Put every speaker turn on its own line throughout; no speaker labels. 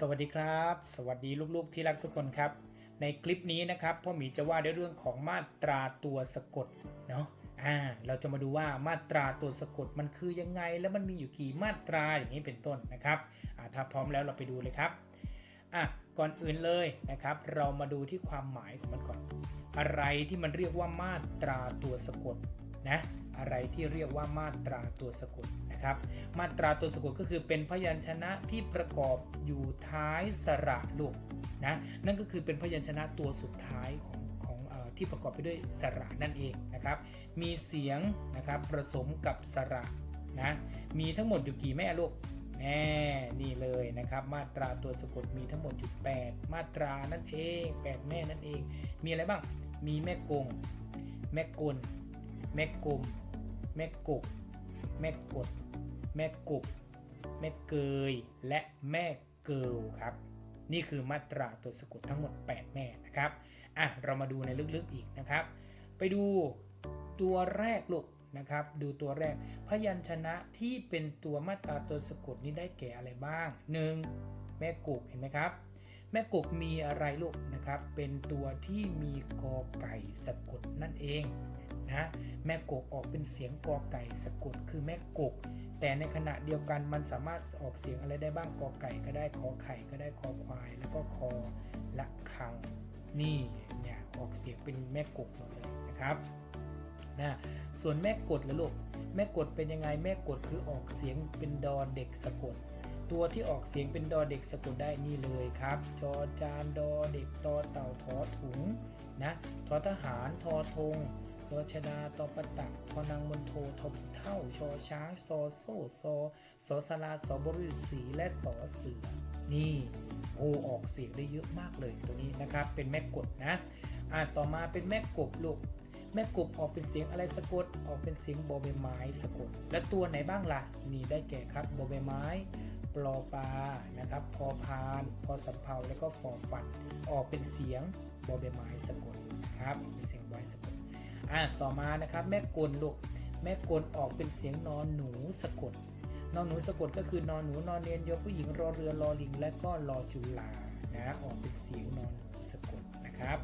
สวัสดีครับ สวัสดีลูกๆที่รักทุกคนครับ ในคลิปนี้นะครับพ่อหมีจะว่าในเรื่องของมาตราตัวสะกดเนาะอ่าเราจะมาดูว่ามาตราตัวสะกดมันคือยังไง แล้วมันมีอยู่กี่มาตราอย่างนี้เป็นต้นนะครับอ่าถ้าพร้อมแล้วเราไปดูเลยครับอะก่อนอื่นเลยนะครับ เรามาดูที่ความหมายของมันก่อน อะไรที่มันเรียกว่ามาตราตัวสะกดนะอะไรที่เรียกว่ามาตราตัวสะกด นะครับ มาตราตัวสะกดก็คือเป็นพยัญชนะที่ประกอบอยู่ท้ายสระลูกนะนั่นก็คือเป็นพยัญชนะตัวสุดท้ายของของอที่ประกอบไปด้วยสระนั่นเองนะครับ มีเสียงนะครับผสมกับสระนะมีทั้งหมดอยู่กี่แม่ลูกแน่นี่เลยนะครับ มาตราตัวสะกดมีทั้งหมดอยู่8มาตรานั่นเอง 8 แม่นั่นเอง มีอะไรบ้างมีแม่กง แม่กล แม่กลมแม่กก แม่กด แม่กุบ แม่เกย และแม่เกิลครับ นี่คือมาตราตัวสะกดทั้งหมด 8 แม่นะครับ อะ เรามาดูในลึกๆอีกนะครับ ไปดูตัวแรกลูกนะครับ ดูตัวแรก พยัญชนะที่เป็นตัวมาตราตัวสะกดนี้ได้แก่อะไรบ้าง 1. แม่กกเห็นไหมครับ แม่กกมีอะไรลูกนะครับ เป็นตัวที่มีกอไก่สะกดนั่นเอง นะแม่กกออกเป็นเสียงกอไก่สะกดคือแม่กก แต่ในขณะเดียวกันมันสามารถออกเสียงอะไรได้บ้างกอไก่ก็ได้ขอไข่ก็ได้คอควาย แล้วก็คอละคังนี่เนี่ยออกเสียงเป็นแม่กกหมดเลยนะครับนะส่วนแม่กดละลูกแม่กดเป็นยังไงแม่กดคือออกเสียงเป็นดอเด็กสะกด ตัวที่ออกเสียงเป็นดอเด็กสะกดได้นี่เลยครับจอจานดอเด็กตอเต่าทอถุงนะทอทหารทอธง ดอชดาตปตักทอนางมนโททอผู้เท่า ชอช้างซอโซ่ซสอสลาสอบริสีและสอเสือ นี่โอออกเสียงได้เยอะมากเลยตัวนี้นะครับ เป็นแม่กดนะ อ่าต่อมาเป็นแม่กบลูกแม่กบออกเป็นเสียงอะไรสะกด ออกเป็นเสียงบอใบไม้สะกด และตัวไหนบ้างล่ะนี่ได้แก่ครับบอใบไม้ปลอปลานะครับ พอพาน พอสำเภาแล้วก็ฟอฟัน ออกเป็นเสียงบอใบไม้สะกดนะครับ ออกเป็นเสียงไว้สะกด อะต่อมานะครับแม่กลลูกแม่กลออกเป็นเสียงนอนหนูสะกดนอนหนูสะกดก็คือนอนหนูนอนเนียนยกผู้หญิงรอเรือรอลิงและก็รอจุฬานะออกเป็นเสียงนอนหนูสะกดนะครับ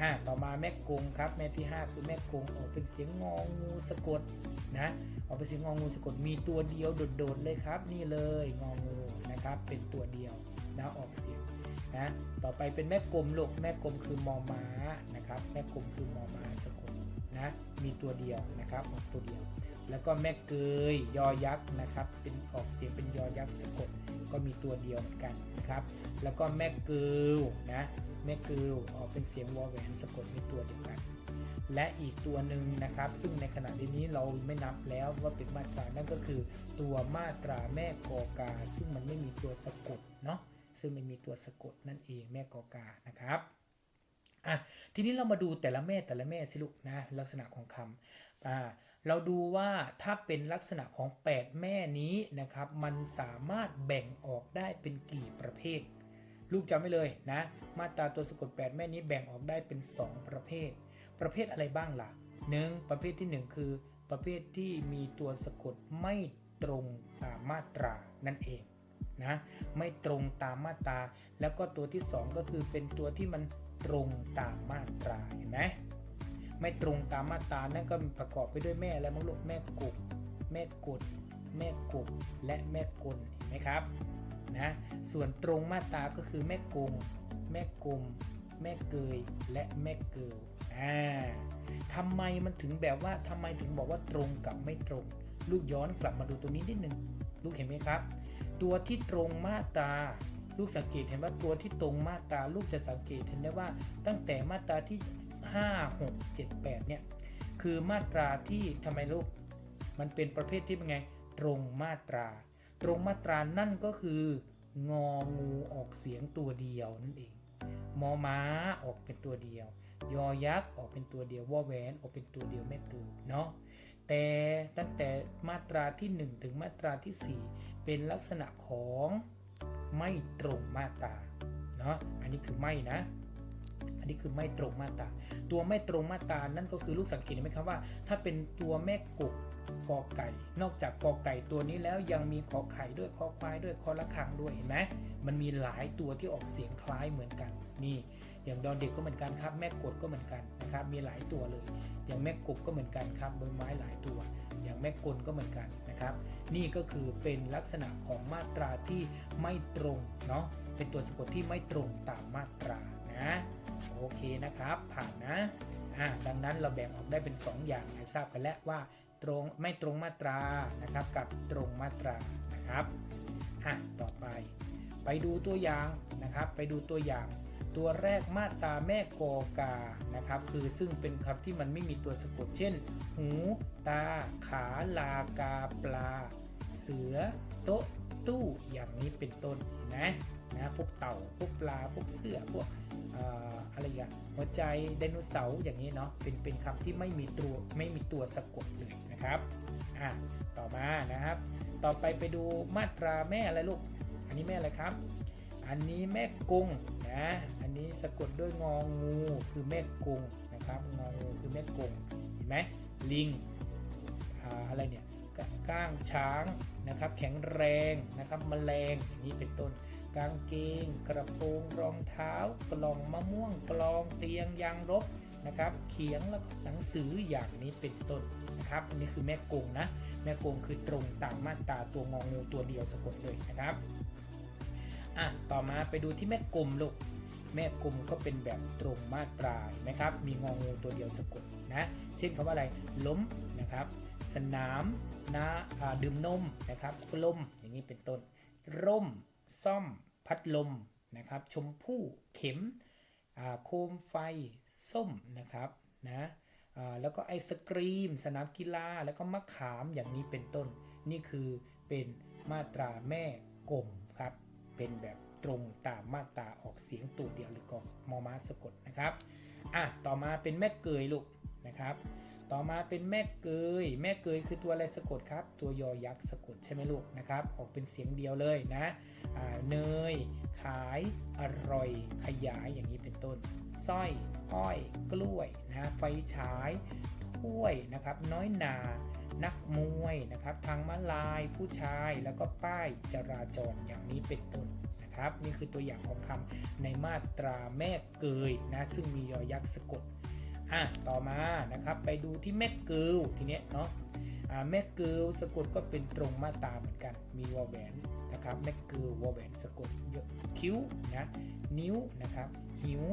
อ่าต่อมาแม่กงครับแม่ที่ 5 คือแม่กงออกเป็นเสียงงองูสะกดนะออกเป็นเสียงงองูสะกดมีตัวเดียวโดดๆเลยครับ นี่เลยงองูนะครับเป็นตัวเดียวนะออกเสียงนะต่อไปเป็นแม่กลมลูกแม่กลมคือมอม้านะครับแม่กลมคือมอม้าสะกด นะมีตัวเดียวนะครับออกตัวเดียว แล้วก็แม่เกยยอยักษ์นะครับ เป็นออกเสียงเป็นยอยักษ์สะกดก็มีตัวเดียวเหมือนกันนะครับ แล้วก็แม่เกิลนะแม่เกิลออกเป็นเสียงวอแหวนสะกดมีตัวเดียวกัน และอีกตัวหนึ่งนะครับ ซึ่งในขณะนี้เราไม่นับแล้วว่าเป็นมาตรานั่นก็คือตัวมาตราแม่กอกา ซึ่งมันไม่มีตัวสะกดเนาะซึ่งไม่มีตัวสะกดนั่นเองแม่กอกานะครับ อะทีนี้เรามาดูแต่ละแม่แต่ละแม่สิลูกนะลักษณะของคำอ่าเราดูว่าถ้าเป็นลักษณะของ 8 แม่นี้นะครับ มันสามารถแบ่งออกได้เป็นกี่ประเภท ลูกจำไว้เลยนะ มาตราตัวสะกด 8 แม่นี้แบ่งออกได้เป็น 2 ประเภท ประเภทอะไรบ้างล่ะหนึ่งประเภทที่ 1 คือ ประเภทที่มีตัวสะกดไม่ตรงตามมาตรานั่นเองนะไม่ตรงตามมาตราแล้วก็ตัวที่ 2 ก็คือเป็นตัวที่มัน ตรงตามมาตราเห็นไหมไม่ตรงตามมาตรานั่นก็ประกอบไปด้วยแม่และมังลูกแม่กบแม่กด แม่กบและแม่กลเห็นไหมครับนะส่วนตรงมาตราก็คือแม่กงแม่กลมแม่เกยและแม่เกลอ่าทำไมมันถึงแบบว่าทำไมถึงบอกว่าตรงกับไม่ตรง ลูกย้อนกลับมาดูตัวนี้นิดนึงลูกเห็นไหมครับ ตัวที่ตรงมาตรา ลูกสังเกตเห็นว่าตัวที่ตรงมาตราลูกจะสังเกตเห็นได้ว่าตั้งแต่มาตราที่ 5 6 7 8 เนี่ย คือมาตราที่ทำไมลูก มันเป็นประเภทที่เป็นไง ตรงมาตรา ตรงมาตรานั่นก็คืององูออกเสียงตัวเดียวนั่นเองมอม้าออกเป็นตัวเดียว ยอยักษ์ออกเป็นตัวเดียววอแหวนออกเป็นตัวเดียวแม่เกิดเนาะแต่ตั้งแต่มาตราที่ 1 ถึงมาตราที่ 4 เป็นลักษณะของ ไม่ตรงมาตราเนาะอันนี้คือไม่นะ อันนี้คือไม่ตรงมาตราตัวไม่ตรงมาตรานั่นก็คือลูกสังเกตเห็นไหมครับว่า ถ้าเป็นตัวแม่กบกอไก่ นอกจากกอไก่ตัวนี้แล้วยังมีขอไข่ด้วยคอควายด้วยคอละคังด้วยเห็นไหมมันมีหลายตัวที่ออกเสียงคล้ายเหมือนกันนี่ อย่างดอเด็กก็เหมือนกันครับ แม่กดก็เหมือนกันนะครับมีหลายตัวเลย อย่างแม่กบก็เหมือนกันครับใบไม้หลายตัว อย่างแม่กลก็เหมือนกันนะครับ นี่ก็คือเป็นลักษณะของมาตราที่ไม่ตรงเนาะเป็นตัวสะกดที่ไม่ตรงตามมาตรานะโอเคนะครับ ผ่านนะอะดังนั้นเราแบ่งออกได้เป็น 2 อย่างให้ทราบกันแล้วว่าตรงไม่ตรงมาตรานะครับกับตรงมาตรานะครับอะต่อไป ไปดูตัวอย่างนะครับ ไปดูตัวอย่าง ตัวแรกมาตาแม่กอกานะครับคือซึ่งเป็นคำที่มันไม่มีตัวสะกดเช่น หู ตา ขาลากาปลา เสือ โต๊ะ ตู้อย่างนี้เป็นต้นนะนะพวกเต่าพวกปลาพวกเสือพวกเอ่ออะไรอย่างหัวใจไดโนเสาร์อย่างนี้เนาะเป็นเป็นคำที่ไม่มีตัวไม่มีตัวสะกดเลยนะครับอะต่อมานะครับ ต่อไปไปดูมาตราแม่อะไรลูก อันนี้แม่อะไรครับ อันนี้แม่กุงนะอันนี้สะกดด้วยงองูคือแม่กุงนะครับงองูคือแม่กุงเห็นไหมลิงอ่าอะไรเนี่ยก้างช้างนะครับแข็งแรงนะครับมแมลงอย่างนี้เป็นต้น กางเกง กระโปรงรองเท้า กล่องมะม่วงกลองเตียงยางรบนะครับเขียงแล้วก็หนังสืออย่างนี้เป็นต้นนะครับอันนี้คือแม่กงนะแม่กงคือตรงตามมาตราตัวงองูตัวเดียวสะกดเลยนะครับ อะต่อมาไปดูที่แม่กลมลูกแม่กลมก็เป็นแบบตรงมาตราเห็นไหมครับ มีงองูตัวเดียวสะกดนะเช่นคำว่าอะไรล้มนะครับ สนามนาอ่าดื่มนมนะครับกลมอย่างนี้เป็นต้น ร่ม ซ่อม พัดลมนะครับ ชมพู่เข็มโคมไฟ ส้มนะครับนะแล้วก็ไอศกรีม สนามกีฬาแล้วก็มะขามอย่างนี้เป็นต้น นี่คือเป็นมาตราแม่กลม เป็นแบบตรงตามมาตราออกเสียงตัวเดียวหรือกอมอม้าสะกดนะครับอะต่อมาเป็นแม่เกยลูกนะครับ ต่อมาเป็นแม่เกย แม่เกยคือตัวอะไรสะกดครับ ตัวยอยักษ์สะกดใช่ไหมลูกนะครับ ออกเป็นเสียงเดียวเลยนะเนย ขาย อร่อย ขยายอย่างนี้เป็นต้นสร้อย อ้อย กล้วยนะไฟฉาย ถ้วยนะครับ น้อยนา นักมวยนะครับ ทางม้าลายผู้ชายแล้วก็ป้ายจราจรอย่างนี้เป็นต้นนะครับ นี่คือตัวอย่างของคำในมาตราแม่เกยนะซึ่งมียอยักษ์สะกดอะต่อมานะครับไปดูที่แม่เกิลทีเนี้ยเนาะแม่เกิลสะกดก็เป็นตรงมาตราเหมือนกัน มีวอแหวนนะครับแม่เกิลวอแหวนสะกดเยอะคิ้วนะนิ้วนะครับหิว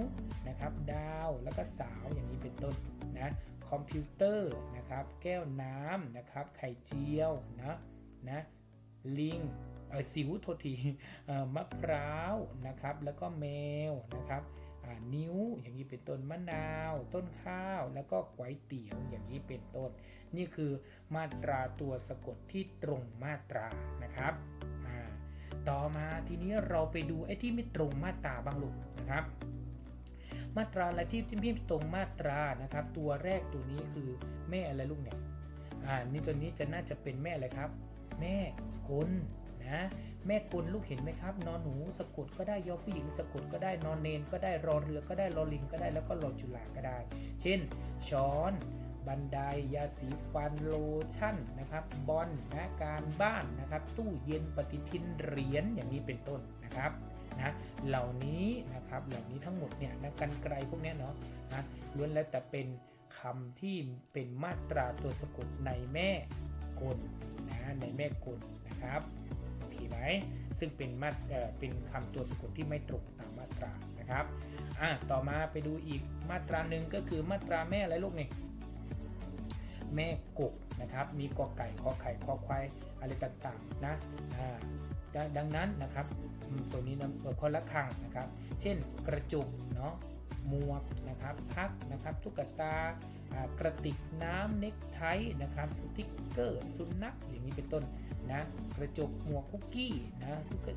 นะครับดาวแล้วก็สาวอย่างนี้เป็นต้นนะ คอมพิวเตอร์นะครับ แก้วน้ำนะครับ ไข่เจียวนะนะลิงเออสิวโทษทีเออมะพร้าวนะครับ แล้วก็แมวนะครับนิ้วอย่างนี้เป็นต้นมะนาว ต้นข้าวแล้วก็ก๋วยเตี๋ยวอย่างนี้เป็นต้น นี่คือมาตราตัวสะกดที่ตรงมาตรานะครับต่อมาทีนี้เราไปดูไอ้ที่ไม่ตรงมาตราบ้างลูกนะครับ มาตราอะไรที่ที่ไม่ตรงมาตรานะครับ ตัวแรกตัวนี้คือแม่อะไรลูกเนี่ยอ่านี่ตัวนี้จะน่าจะเป็นแม่อะไรครับ แม่กลนะแม่กลลูกเห็นไหมครับ นอนหนูสะกดก็ได้ยอผู้หญิงสะกดก็ได้นอนเนนก็ได้รอเรือก็ได้รอลิงก็ได้แล้วก็รอจุฬาก็ได้ เช่น ช้อน บันไดยาสีฟันโลชั่นนะครับบอลนะการบ้านนะครับ ตู้เย็นปฏิทินเหรียญอย่างนี้เป็นต้นนะครับ นะเหล่านี้นะครับเหล่านี้ทั้งหมดเนี่ยนะกันไกลพวกนี้เนาะนะล้วนแล้วแต่เป็นคำที่เป็นมาตราตัวสะกดในแม่กลนะในแม่กลนะครับโอเคไหมซึ่งเป็นมาเอ่อเป็นคำตัวสะกดที่ไม่ตรงตามมาตรานะครับอะต่อมาไปดูอีกมาตราหนึ่งก็คือมาตราแม่อะไรลูกนี่แม่กบนะครับมีกอไก่ขอไข่ขอควายอะไรต่างๆนะอ่าดังนั้นนะครับ ตัวนี้นะคนละครังนะครับ เช่นกระจุกเนาะหมวกนะครับพักนะครับตุ๊กตากระติกน้ำเน็กไทนะครับสติกเกอร์สุนัขอย่างนี้เป็นต้นนะกระจกหมวกคุกกี้นะตุ๊ก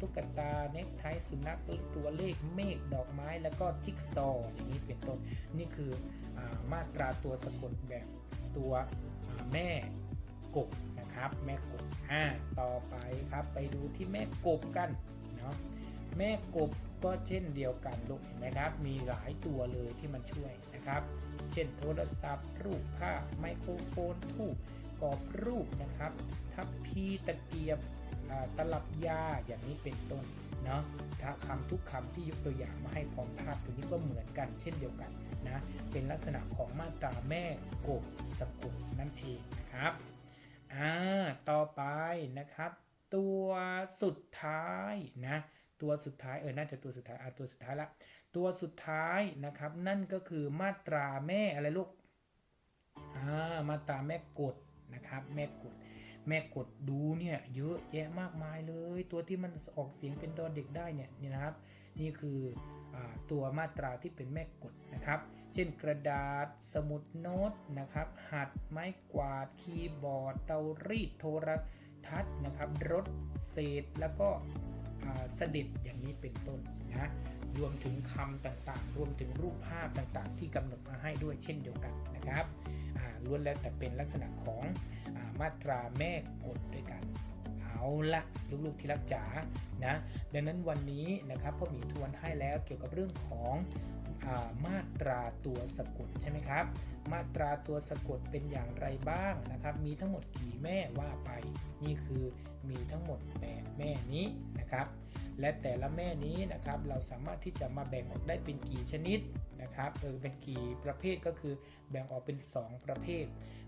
ตุ๊กตาเน็กไทสุนัขตัวเลขเมฆดอกไม้แล้วก็จิ๊กซออย่างนี้เป็นต้นนี่คืออมาตราตัวสะกดแบบตัวแม่กบนะครับแม่กบอ่าต่อไปครับไปดูที่แม่กบกัน นาะแม่กบก็เช่นเดียวกันลูกเห็นไหมครับ มีหลายตัวเลยที่มันช่วยนะครับ เช่นโทรศัพท์ รูปภาพไมโครโฟนทูบกรอบรูปนะครับ ทัพพีตะเกียบตลับยาอย่างนี้เป็นต้นเนาะถ้าคำทุกคำที่ยกตัวอย่างมาให้พร้อมภาพตัวนี้ก็เหมือนกัน เช่นเดียวกันนะเป็นลักษณะของมาตราแม่กบสะกดนั่นเองนะครับอ่าต่อไปนะครับ ตัวสุดท้ายนะตัวสุดท้ายเออน่าจะตัวสุดท้ายอะตัวสุดท้ายละตัวสุดท้ายนะครับ นั่นก็คือมาตราแม่อะไรลูกอ่ามาตราแม่กดนะครับ แม่กดแม่กดดูเนี่ยเยอะแยะมากมายเลย ตัวที่มันออกเสียงเป็นดอเด็กได้เนี่ยนี่นะครับ นี่คืออตัวมาตราที่เป็นแม่กดนะครับ เช่นกระดาษสมุดโน้ตนะครับหัดไม้กวาดคีย์บอร์ดเตารีดโทรทั ศน์นะครับรถเศษแล้วก็เสด็จอย่างนี้เป็นต้นนะรวมถึงคำต่างๆ รวมถึงรูปภาพต่างๆ ที่กำหนดมาให้ด้วยเช่นเดียวกันนะครับล้วนแล้วแต่เป็นลักษณะของอามาตราแม่กดด้วยกัน เอาละลูกๆที่รักจ๋านะดังนั้นวันนี้นะครับพ่อหมีทวนให้แล้วเกี่ยวกับเรื่องของ มาตราตัวสะกดใช่ไหมครับ มาตราตัวสะกดเป็นอย่างไรบ้างนะครับ มีทั้งหมดกี่แม่ว่าไป นี่คือมีทั้งหมด8แม่นี้นะครับ และแต่ละแม่นี้นะครับเราสามารถที่จะมาแบ่งออกได้เป็นกี่ชนิดนะครับเออเป็นกี่ประเภทก็คือแบ่งออกเป็น 2 ประเภท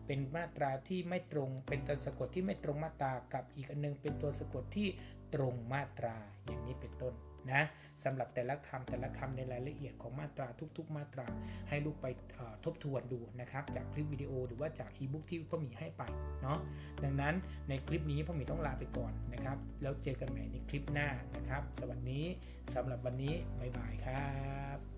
เป็นมาตราที่ไม่ตรง เป็นตัวสะกดที่ไม่ตรงมาตรากับอีกอันหนึงเป็นตัวสะกดที่ตรงมาตราอย่างนี้เป็นต้นนะสำหรับแต่ละคำแต่ละคำในรายละเอียดของมาตราทุก ๆ มาตราให้ลูกไปทบทวนดูนะครับ จากคลิปวิดีโอหรือว่าจากอีบุ๊กที่พ่อหมีให้ไปเนาะดังนั้นในคลิปนี้พ่อหมีต้องลาไปก่อนนะครับ แล้วเจอกันใหม่ในคลิปหน้านะครับ สวัสดีสำหรับวันนี้บ๊ายบายครับ